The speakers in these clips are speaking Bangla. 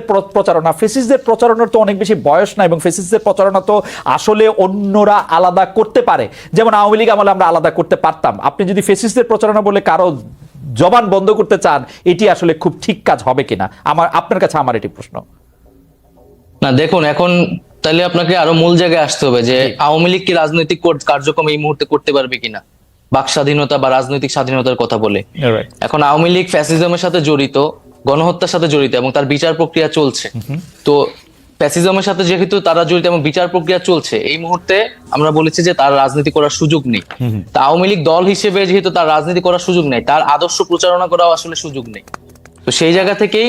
ফেসিসদের প্রচারণা। ফেসিসদের প্রচারণার তো অনেক বেশি বয়স না এবং ফেসিসদের প্রচারণা তো আসলে অন্যরা আলাদা করতে পারে। যেমন আওয়ামী লীগ আমলে আমরা আলাদা করতে পারতাম। আপনি যদি ফেসিসদের প্রচারণা বলে কারও জবান বন্ধ করতে চান এটি আসলে খুব ঠিক কাজ হবে কিনা? আমার আপনার কাছে আমার এটি প্রশ্ন। না দেখুন এখন তাহলে আপনাকে আরও মূল জায়গায় আসতে হবে যে আওয়ামী লীগ কি রাজনৈতিক কর- কার্যক্রম এই মুহূর্তে করতে পারবে কিনা? বাক স্বাধীনতা বা রাজনৈতিক স্বাধীনতার কথা বলে। এখন আওয়ামী লীগ ফ্যাসিজমের সাথে জড়িত গণহত্যার সাথে জড়িত এবং তার বিচার প্রক্রিয়া চলছে। তো ফ্যাসিজমের সাথে যেহেতু তারা জড়িত এবং বিচার প্রক্রিয়া চলছে এই মুহূর্তে আমরা বলেছি যে তার রাজনীতি করার সুযোগ নেই। তা আওয়ামী লীগ দল হিসেবে যেহেতু তার রাজনীতি করার সুযোগ নেই তার আদর্শ প্রচারণা করাও আসলে সুযোগ নেই। তো সেই জায়গা থেকেই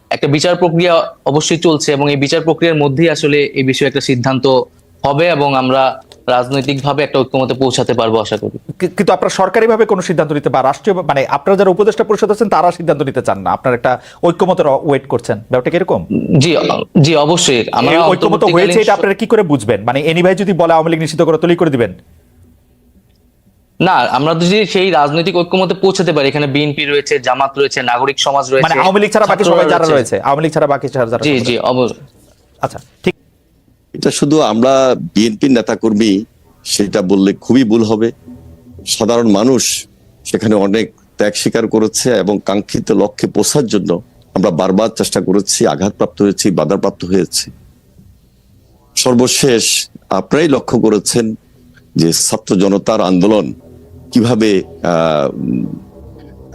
একটা বিচার প্রক্রিয়া অবশ্যই চলছে এবং এই বিচার প্রক্রিয়ার মধ্যেই আসলে এই বিষয়ে একটা সিদ্ধান্ত হবে এবং আমরা রাজনৈতিকভাবে একটা ঐক্যমতে পৌঁছাতে পারব আশা করি। কিন্তু আপনারা সরকারিভাবে কোনো সিদ্ধান্ত নিতে বা রাষ্ট্রীয় মানে আপনারা যারা উপদেষ্টা পরিষদ আছেন তারা সিদ্ধান্ত নিতে চান না? আপনার একটা ঐক্যমতের ওয়েট করছেন। ব্যাপারটা কীরকম জি জি অবশ্যই। আমরা ঐক্যমত হয়েছে এটা আপনারা কি করে বুঝবেন? মানে এনি ভাই যদি বলে আওয়ামী লীগ নিষিদ্ধ করে তৈরি করে দিবেন। না আমরা যদি সেই রাজনৈতিক ঐক্যমতে পৌঁছাতে পারি এখানে বিএনপি রয়েছে জামাত রয়েছে নাগরিক সমাজ রয়েছে মানে আওয়ামী লীগ ছাড়া বাকি সবাই যারা রয়েছে। আওয়ামী লীগ ছাড়া বাকি যারা যারা জি জি অবশ্যই। আচ্ছা ঠিক। এটা শুধু আমরা বিএনপির নেতাকর্মী সেটা বললে খুবই ভুল হবে। সাধারণ মানুষ সেখানে অনেক ত্যাগ স্বীকার করেছে এবং কাঙ্ক্ষিত লক্ষ্যে পৌঁছার জন্য আমরা বারবার চেষ্টা করেছি আঘাতপ্রাপ্ত হয়েছি বাধাপ্রাপ্ত হয়েছি। সর্বশেষ আপনারাই লক্ষ্য করেছেন যে ছাত্র জনতার আন্দোলন কীভাবে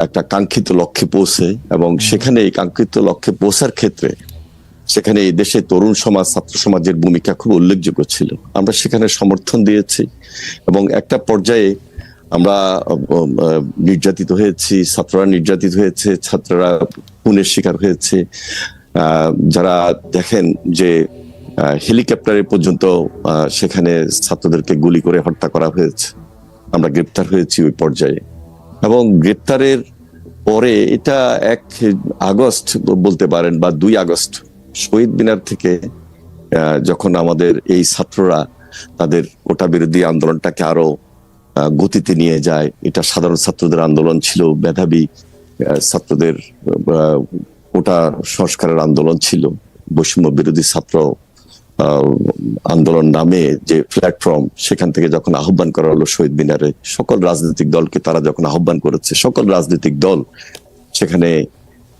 একটা কাঙ্ক্ষিত লক্ষ্যে পৌঁছে এবং সেখানে এই কাঙ্ক্ষিত লক্ষ্যে পৌঁছার ক্ষেত্রে সেখানে এই দেশে তরুণ সমাজ ছাত্র সমাজের ভূমিকা খুব উল্লেখযোগ্য ছিল। আমরা সেখানে সমর্থন দিয়েছি এবং একটা পর্যায়ে আমরা নির্যাতিত হয়েছি ছাত্ররা নির্যাতিত হয়েছে ছাত্ররা খুনের শিকার হয়েছে। যারা দেখেন যে হেলিকপ্টারে পর্যন্ত সেখানে ছাত্রদেরকে গুলি করে হত্যা করা হয়েছে। আমরা গ্রেপ্তার হয়েছি ওই পর্যায়ে। এবং গ্রেপ্তারের পরে এটা এক আগস্ট বলতে পারেন বা দুই আগস্ট, শহীদ মিনার থেকে যখন আমাদের এই ছাত্ররা তাদের ওটা বিরোধী আন্দোলনটাকে আরও গতিতে নিয়ে যায়, এটা সাধারণ ছাত্রদের আন্দোলন ছিল, মেধাবী ছাত্রদের ওটা সংস্কারের আন্দোলন ছিল, বৈষম্য বিরোধী ছাত্র আন্দোলন নামে যে প্ল্যাটফর্ম সেখান থেকে যখন আহ্বান করা হলো শহীদ মিনারে সকল রাজনৈতিক দলকে তারা যখন আহ্বান করেছে সকল রাজনৈতিক দল সেখানে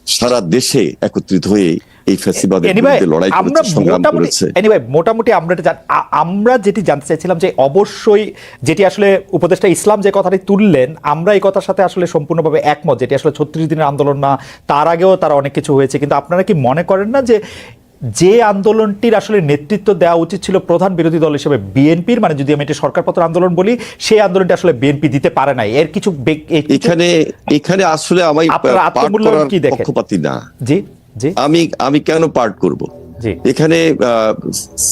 সারা দেশে একত্রিত হয়ে এই ফ্যাসিবাদের বিরুদ্ধে লড়াই করেছে সংগ্রাম মোটামুটি করেছে। anyway, মোটামুটি আমরা আমরা যেটি জানতে চাইছিলাম যে অবশ্যই যেটি আসলে উপদেষ্টা ইসলাম যে কথাটি তুললেন আমরা এই কথার সাথে আসলে সম্পূর্ণভাবে একমত যেটি আসলে ছত্রিশ দিনের আন্দোলন না তার আগেও তারা অনেক কিছু হয়েছে। কিন্তু আপনারা কি মনে করেন না যে যে আন্দোলনটির আসলে নেতৃত্ব দেওয়া উচিত ছিল প্রধান বিরোধী দল হিসেবে বিএনপির মানে যদি আমি এটি সরকারপত্র আন্দোলন বলি সেই আন্দোলনটি আসলে বিএনপি দিতে পারে নাই। এর কিছু এখানে এখানে আসলে আমি আত্মমূল্যায়ন কি দেখেন? পক্ষপাতী না। জি জি। আমি আমি কেন পাঠ করব? জি। এখানে আহ,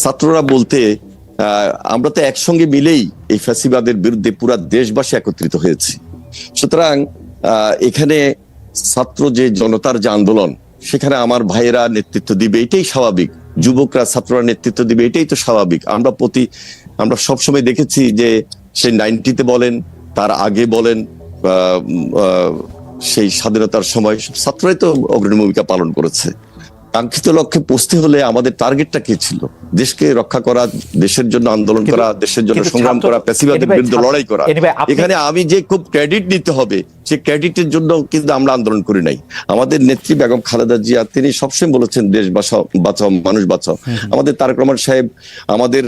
ছাত্ররা বলতে আহ, আমরা তো একসঙ্গে মিলেই এই ফ্যাসিবাদের বিরুদ্ধে পুরা দেশবাসী একত্রিত হয়েছি। সুতরাং আহ, এখানে ছাত্র যে জনতার যে আন্দোলন সেখানে আমার ভাইয়েরা নেতৃত্ব দিবে, এটাই স্বাভাবিক। যুবকরা, ছাত্ররা নেতৃত্ব দিবে, এটাই তো স্বাভাবিক। আমরা প্রতি, আমরা সবসময় দেখেছি যে সেই নাইনটিতে বলেন, তার আগে বলেন সেই স্বাধীনতার সময় ছাত্রাই তো অগ্রণী ভূমিকা পালন করেছে। কাঙ্ক্ষিত লক্ষ্যে পৌঁছতে হলে আমাদের টার্গেটটা কি ছিল? দেশকে রক্ষা করা দেশের জন্য আন্দোলন করা দেশের জন্য সংগ্রাম করা প্যাসিবাদের বিরুদ্ধে লড়াই করা। এখানে আমি যে খুব ক্রেডিট নিতে হবে সে ক্রেডিটের জন্য কিন্তু আমরা আন্দোলন করি নাই। আমাদের নেত্রী বেগম খালেদা জিয়া তিনি সবসময় বলেছেন দেশ বাঁচাও বাঁচাও মানুষ বাঁচাও। আমাদের তারক রহমান সাহেব আমাদের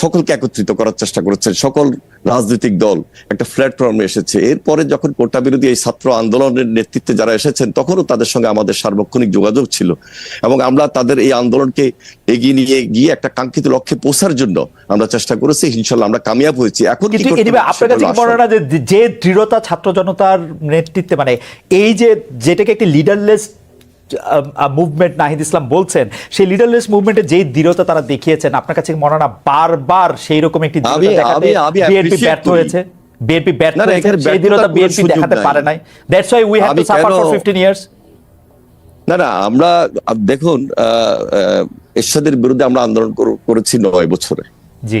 সকলকে একত্রিত করার চেষ্টা করেছেন সকল রাজনৈতিক দল। একটা প্ল্যাটফর্মে এসেছে। এরপরে যখন কোটা বিরোধী এই ছাত্র আন্দোলনের নেতৃত্বে যারা এসেছেন তখনও তাদের সঙ্গে আমাদের সার্বক্ষণিক যোগাযোগ ছিল এবং আমরা তাদের এই আন্দোলনকে এগিয়ে নিয়ে গিয়ে একটা কাঙ্ক্ষিত লক্ষ্যে পৌঁছার জন্য আমরা চেষ্টা করেছি। ইনশাল্লাহ আমরা কামিয়াব হয়েছি। এখন আপনার কাছে যে দৃঢ়তা ছাত্র জনতার নেতৃত্বে মানে এই যে যেটাকে একটি লিডারলেস মুভমেন্ট নাহিদ ইসলাম বলছেন সেই লিডারলেস মুভমেন্টে যেই দৃঢ়তা তারা দেখিয়েছেন আপনার কাছে মনে না বারবার সেই রকম একটি বিএনপি ব্যর্থ। হয়েছে? বিএনপি ব্যর্থ হয়েছে সেই দৃঢ়তা বিএনপি দেখাতে পারে নাই। That's why we have to suffer for 15 years না না আমরা দেখুন এরশাদের বিরুদ্ধে আমরা আন্দোলন করেছি নয় বছরে। জি।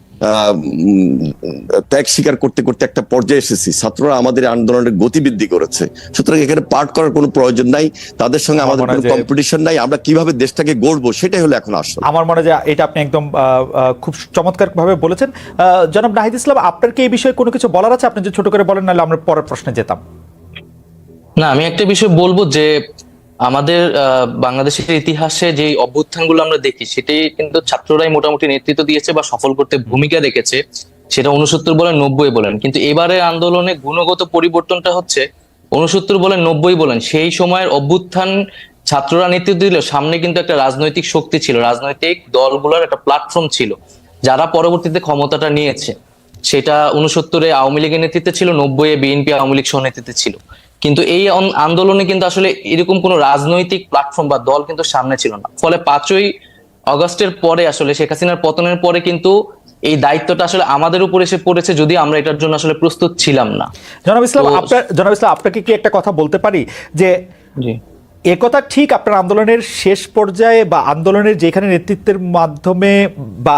ত্যাগ স্বীকার করতে করতে একটা পর্যায়ে এসেছি। ছাত্ররা আমাদের আন্দোলনের গতি বৃদ্ধি করেছে। সুতরাং এখানে পার্ট করার কোনো প্রয়োজন নাই। তাদের সঙ্গে আমার আমাদের কোনো কম্পিটিশন নাই। আমরা কীভাবে দেশটাকে গড়বো সেটাই হলো এখন আসল। আমার মনে হয় যে এটা আপনি একদম আহ, আহ, খুব চমৎকার ভাবে বলেছেন। আহ, জনাব নাহিদ ইসলাম আপনার কি এই বিষয়ে কোনো কিছু বলার আছে? আপনি যে ছোট করে বলেন নাহলে আমরা পরের প্রশ্নে যেতাম। না আমি একটা বিষয় বলব যে আমাদের বাংলাদেশের ইতিহাসে যে অভ্যুত্থানগুলো আমরা দেখি, সেটি কিন্তু ছাত্ররাই মোটামুটি নেতৃত্ব দিয়েছে বা সফল করতে ভূমিকা রেখেছে। সেটা উনসত্তর বলেন, নব্বই বলেন। কিন্তু এবারে আন্দোলনে গুণগত পরিবর্তনটা হচ্ছে উনসত্তর বলেন, নব্বই বলেন। সেই সময়ের অভ্যুত্থান ছাত্ররা নেতৃত্ব দিলেও সামনে কিন্তু একটা রাজনৈতিক শক্তি ছিল। রাজনৈতিক দলগুলোর একটা প্ল্যাটফর্ম ছিল, যারা পরবর্তীতে ক্ষমতাটা নিয়েছে। সেটা উনসত্তরে আওয়ামী লীগের নেতৃত্বে ছিল নব্বই বিএনপি আওয়ামী লীগ সহ নেতৃত্বে ছিল। কিন্তু এই আন- আন্দোলনে কিন্তু আসলে এরকম কোনো রাজনৈতিক প্ল্যাটফর্ম বা দল কিন্তু সামনে ছিল না। ফলে পাঁচই অগস্টের পরে আসলে শেখ হাসিনার পতনের পরে কিন্তু এই দায়িত্বটা আসলে আমাদের উপর এসে পড়েছে যদি আমরা এটার জন্য আসলে প্রস্তুত ছিলাম না। জনাব ইসলাম আপনার জনাব ইসলাম আপনাকে কি একটা কথা বলতে পারি? যে জি। একথা ঠিক আপনার আন্দোলনের শেষ পর্যায়ে বা আন্দোলনের যেখানে নেতৃত্বের মাধ্যমে বা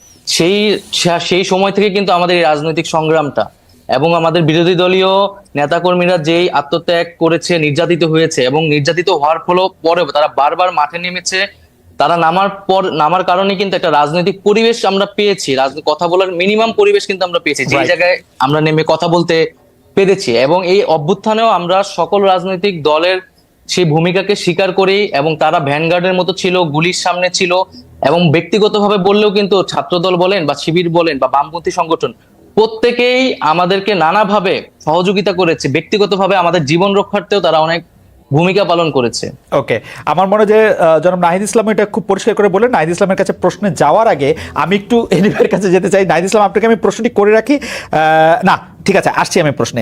সেই সেই সময় থেকে কিন্তু আমাদের এই রাজনৈতিক সংগ্রামটা এবং আমাদের বিরোধী দলীয় নেতাকর্মীরা যেই আত্মত্যাগ করেছে নির্যাতিত হয়েছে এবং নির্যাতিত হওয়ার ফলে পরে তারা বারবার মাঠে নেমেছে। তারা নামার পর নামার কারণে কিন্তু একটা রাজনৈতিক পরিবেশ আমরা পেয়েছি। কথা বলার মিনিমাম পরিবেশ কিন্তু আমরা পেয়েছি। যে জায়গায় আমরা নেমে কথা বলতে পেরেছি এবং এই অভ্যুত্থানেও আমরা সকল রাজনৈতিক দলের সেই ভূমিকাকে স্বীকার করি এবং তারা ভ্যানগার্ডের মতো ছিল, গুলির সামনে ছিল এবং ব্যক্তিগতভাবে বললেও কিন্তু ছাত্রদল বলেন বা শিবির বলেন বা বামপন্থী সংগঠন, প্রত্যেকেই আমাদেরকে নানাভাবে সহযোগিতা করেছে। ব্যক্তিগতভাবে আমাদের জীবন রক্ষার্থেও তারা অনেক ভূমিকা পালন করেছে। ওকে, আমার মনে যে জনাব নাহিদ ইসলাম এটা খুব পরিষ্কার করে বলেন নাহিদ ইসলামের কাছে প্রশ্নে যাওয়ার আগে আমি একটু এনিভার কাছে যেতে চাই। নাহিদ ইসলাম, আপনাকে আমি প্রশ্নটি করে রাখি? না, ঠিক আছে, আসছি আমি প্রশ্নে।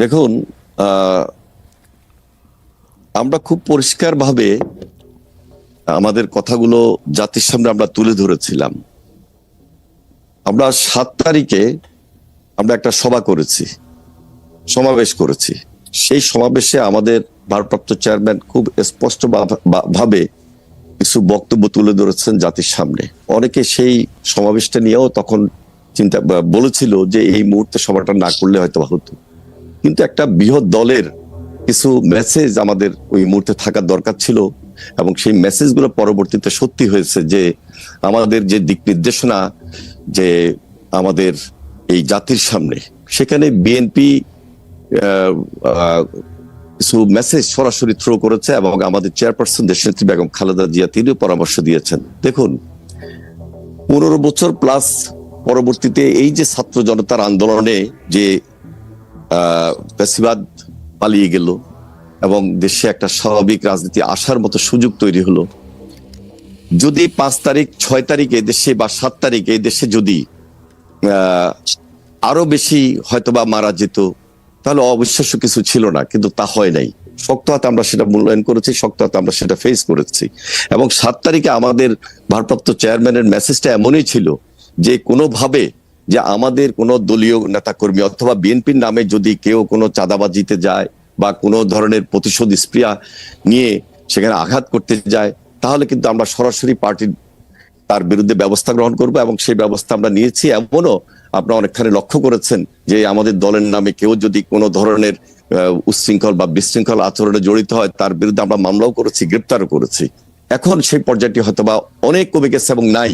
দেখুন আমরা খুব পরিষ্কারভাবে আমাদের কথাগুলো জাতির সামনে আমরা তুলে ধরেছিলাম। আমরা সাত তারিখে আমরা একটা সভা করেছি, সমাবেশ করেছি। সেই সমাবেশে আমাদের ভারপ্রাপ্ত চেয়ারম্যান খুব স্পষ্ট ভাবে কিছু বক্তব্য তুলে ধরেছেন জাতির সামনে। অনেকে সেই সমাবেশটা নিয়েও তখন চিন্তা বলেছিল যে এই মুহূর্তে সভাটা না করলে হয়তো হতো। কিন্তু একটা বৃহৎ দলের কিছু মেসেজ আমাদের ওই মুহূর্তে থাকার দরকার ছিল এবং সেই মেসেজগুলো পরবর্তীতে সত্যি হয়েছে যে আমাদের যে দিক নির্দেশনা, যে আমাদের এই জাতির সামনে, সেখানে বিএনপি কিছু মেসেজ সরাসরি থ্রো করেছে এবং আমাদের চেয়ারপারসন দেশনেত্রী বেগম খালেদা জিয়া তিনিও পরামর্শ দিয়েছেন। দেখুন, পনেরো বছর প্লাস পরবর্তীতে এই যে ছাত্র জনতার আন্দোলনে যে আহ, পালিয়ে গেল এবং দেশে একটা স্বাভাবিক রাজনীতি আসার মতো সুযোগ তৈরি হলো। যদি পাঁচ তারিখ ছয় তারিখে দেশে বা সাত তারিখে দেশে যদি আরও বেশি হয়তোবা মারা যেত তাহলে অবিশ্বাস্য কিছু ছিল না কিন্তু তা হয় নাই। শক্ত হাতে আমরা সেটা মূল্যায়ন করেছি শক্ত হাতে আমরা সেটা ফেস করেছি। এবং সাত তারিখে আমাদের ভারপ্রাপ্ত চেয়ারম্যানের মেসেজটা এমনই ছিল যে কোনোভাবে যে আমাদের কোনো দলীয় নেতাকর্মী অথবা বিএনপির নামে যদি কেউ কোনো চাঁদাবাজিতে যায় বা কোনো ধরনের প্রতিশোধ স্প্রিয়া নিয়ে সেখানে আঘাত করতে যায়, তাহলে কিন্তু আমরা সরাসরি পার্টির তার বিরুদ্ধে ব্যবস্থা গ্রহণ করব এবং সেই ব্যবস্থা আমরা নিয়েছি। এমনও আপনারা অনেকখানি লক্ষ্য করেছেন যে আমাদের দলের নামে কেউ যদি কোনো ধরনের উচ্ছৃঙ্খল বা বিশৃঙ্খল আচরণে জড়িত হয়, তার বিরুদ্ধে আমরা মামলাও করেছি, গ্রেপ্তারও করেছি। এখন সেই পর্যায়টি হয়তো বা অনেক কমে গেছে এবং নাই।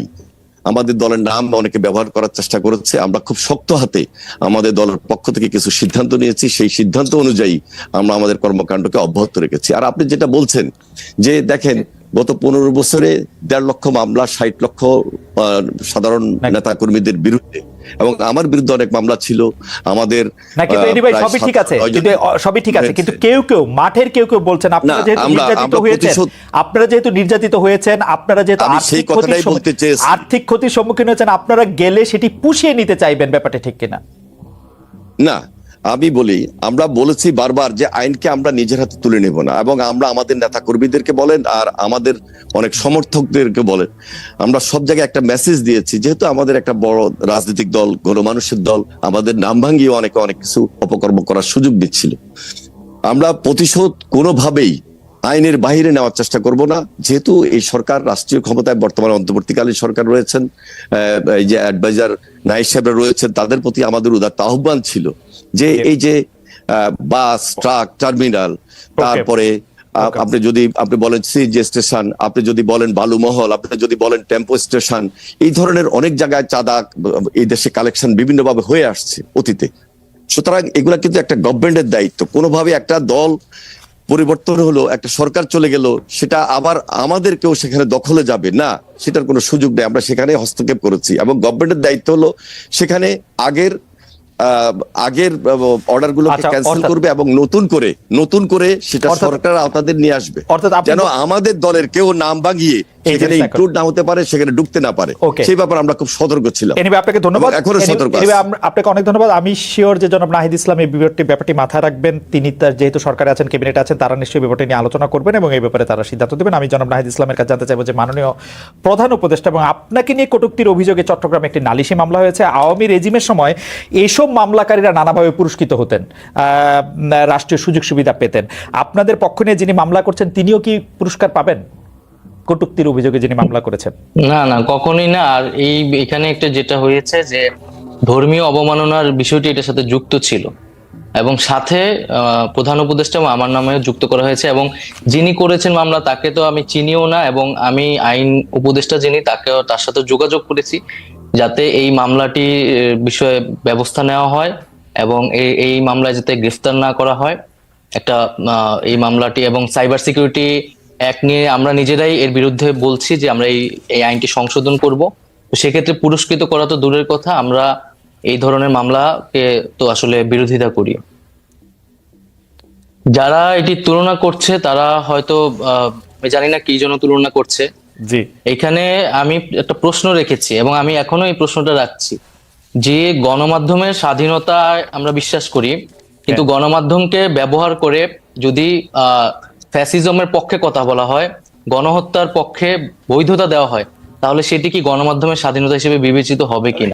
আমাদের দলের নাম অনেকে ব্যবহার করার চেষ্টা করেছে। আমরা খুব শক্ত হাতে আমাদের দলের পক্ষ থেকে কিছু সিদ্ধান্ত নিয়েছি। সেই সিদ্ধান্ত অনুযায়ী আমরা আমাদের কর্মকাণ্ডকে অব্যাহত রেখেছি। আর আপনি যেটা বলছেন যে, দেখেন গত পনেরো বছরে দেড় লক্ষ মামলা ষাট লক্ষ সাধারণ নেতা কর্মীদের বিরুদ্ধে। এবং আমার বিরুদ্ধে অনেক মামলা ছিল। আমাদের সবই ঠিক আছে। কিন্তু সবই ঠিক আছে। কিন্তু কেউ কেউ মাঠের কেউ কেউ বলছেন আপনারা যেহেতু নির্যাতিত হয়েছেন আপনারা যেহেতু নির্যাতিত হয়েছেন আপনারা যেহেতু আর্থিক কথাটাই বলতে চেয়েছি। আর্থিক ক্ষতির সম্মুখীন হয়েছেন আপনারা গেলে সেটি পুষিয়ে নিতে চাইবেন ব্যাপারটা ঠিক কিনা? না আমি বলি, আমরা বলেছি বারবার যে আইনকে আমরা নিজের হাতে তুলে নেব না এবং আমরা আমাদের নেতা কর্মীদেরকে বলেন আর আমাদের অনেক সমর্থকদেরকে বলেন। আমরা সব জায়গায় একটা মেসেজ দিয়েছি, যেহেতু আমাদের একটা বড় রাজনৈতিক দল, গণমানুষের দল, আমাদের নাম ভাঙিয়ে অনেকে অনেক কিছু অপকর্ম করার সুযোগ দিচ্ছিল। আমরা প্রতিশোধ কোনোভাবেই আইনের বাইরে নেওয়ার চেষ্টা করব না। যেহেতু এই সরকার রাষ্ট্রীয় ক্ষমতায় বর্তমানে অন্তর্বর্তীকালীন সরকার রয়েছেন এই যে অ্যাডভাইজার নাইক সাহেবরা রয়েছেন তাদের প্রতি আমাদের উদাত্ত আহ্বান ছিল যে এই যে বাস ট্রাক টার্মিনাল তারপরে আপনি যদি আপনি বলেন সিএনজি স্টেশন আপনি যদি বলেন বালুমহল আপনি যদি বলেন টেম্পো স্টেশন এই ধরনের অনেক জায়গায় চাঁদা এই দেশে কালেকশন বিভিন্নভাবে হয়ে আসছে অতীতে। সুতরাং এগুলা কিন্তু একটা গভর্নমেন্টের দায়িত্ব। কোনোভাবে একটা দল পরিবর্তন হলো, একটা সরকার চলে গেল, সেটা আবার আমাদের কেউ সেখানে দখলে যাবে। না, সেটার কোনো সুযোগ নেই, আমরা সেখানে হস্তক্ষেপ করেছি। এবং গভর্নমেন্টের দায়িত্ব হলো, সেখানে আগের আগের অর্ডার গুলোকে আচ্ছা, ক্যান্সেল করবে এবং নতুন করে নতুন করে সেটা সরকার আওতাদের নিয়ে আসবে। অর্থাৎ যেন আমাদের দলের কেউ নাম ভাঙিয়ে সেখানে ইনক্লুড না হতে পারে সেখানে ঢুকতে না পারে. সেই ব্যাপারে আমরা খুব সতর্ক ছিলাম। এনিবে আপনাকে ধন্যবাদ। এখনও সতর্ক আপনাকে অনেক ধন্যবাদ। আমি শিওর যে জনাব নাহিদ ইসলাম এই ব্যাপারটি ব্যাপারটি মাথায় রাখবেন। তিনি তার যেহেতু সরকারে আছেন ক্যাবিনেটে আছেন তারা নিশ্চয়ই ব্যাপারটি নিয়ে আলোচনা করবেন এবং এই ব্যাপারে তারা সিদ্ধান্ত দেবেন। আমি জনাব নাহিদ ইসলামের কাছে জানতে চাইব যে মাননীয় প্রধান উপদেষ্টা এবং আপনাকে নিয়ে কটুক্তির অভিযোগে চট্টগ্রামে একটি নালিশি মামলা হয়েছে। আওয়ামী রেজিমের সময় এইসব মামলাকারীরা নানাভাবে পুরস্কৃত হতেন রাষ্ট্রীয় সুযোগ সুবিধা পেতেন। আপনাদের পক্ষ নিয়ে যিনি মামলা করছেন, তিনিও কি পুরস্কার পাবেন? কটুক্তির অভিযোগে যিনি মামলা করেছেন। না না, কখনোই না। আর এই এখানে একটা যেটা হয়েছে যে, ধর্মীয় অবমাননার বিষয়টি এটার সাথে যুক্ত ছিল। এবং সাথে প্রধান উপদেষ্টা আমার নামেও যুক্ত করা হয়েছে। এবং যিনি করেছেন মামলা, তাকে তো আমি চিনিও না। এবং আমি আইন উপদেষ্টা যিনি তাকে তার সাথে যোগাযোগ করেছি। যাতে এই মামলাটি বিষয়ে ব্যবস্থা নেওয়া হয় এবং এই মামলায় যাতে গ্রেফতার না করা হয়। একটা এই মামলাটি এবং সাইবার সিকিউরিটি অ্যাক্ট নিয়ে আমরা নিজেরাই এর বিরুদ্ধে বলছি যে আমরা এই এই আইনটি সংশোধন করব। তো সেক্ষেত্রে পুরস্কৃত করা তো দূরের কথা, আমরা এই ধরনের মামলাকে তো আসলে বিরোধিতা করি। যারা এটি তুলনা করছে, তারা হয়তো জানি না কি জন্য তুলনা করছে। জি। এখানে আমি একটা প্রশ্ন রেখেছি এবং আমি এখনও এই প্রশ্নটা রাখছি। যে গণমাধ্যমের স্বাধীনতায় আমরা বিশ্বাস করি কিন্তু গণমাধ্যমকে ব্যবহার করে যদি আহ ফ্যাসিজমের পক্ষে কথা বলা হয় গণহত্যার পক্ষে বৈধতা দেওয়া হয় তাহলে সেটি কি গণমাধ্যমের স্বাধীনতা হিসেবে বিবেচিত হবে কিনা?